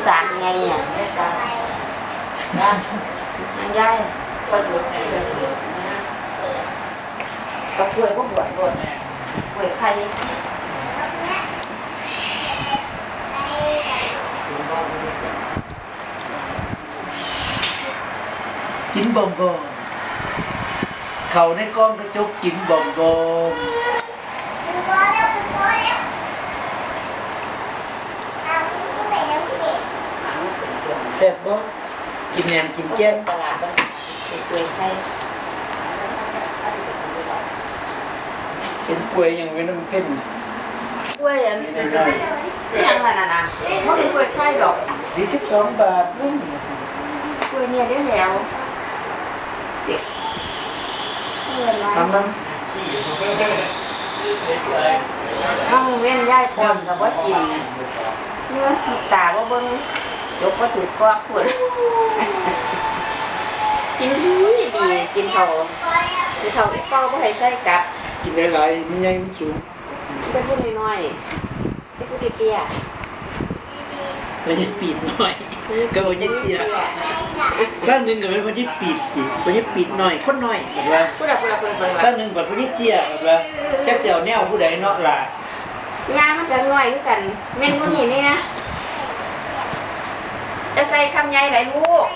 อีสานไงอะนางยายกับป่วยก็บวชบวชป่วยใคร กินบอมบอมเขาในกล้องกระจกกินบอมบอมแซ่บบ่กินแหนมกินก็แก้เป็นมตลาดบ้านป่วยใครเป็นกล้วยยังเป็นน้ำเพ่นป่วยอันนี่ได้ยังไงน่ะนะมันเป็นป่วยไข้ดอกดีสิบสองบาทนุ่มป่วยเนี่ยเดี๋ยวแล้วเจ็บเพื่อนไรทำมันห้องเว้นย่ายปอมกับว่ากินเนื้อมีตาว่าเบิ้ง ยกว่าถือกอกขวดกินดีดีกินเขากินเขาอีกเป้าก็ให้ใส่กับกินหลายๆมันใหญ่มันสูงเป็นผู้น้อยๆเป็นผู้เตี้ยมันจะปีดหน่อยก็บ่ยิ่งเตี้ยข้างหนึ่งก็เป็นคนที่ปีดปีกคนที่ปีดหน่อยคนหน่อยแบบว่าผู้ใดผู้ใดผู้ใดผู้ใดข้างหนึ่งแบบคนที่เตี้ยแบบว่าแค่เจียวแนวผู้ใดเนาะล่ะงานมันจะน้อยคือกันเม่นผู้นี้เนี่ย จะใส่คำใหญ่หนลูก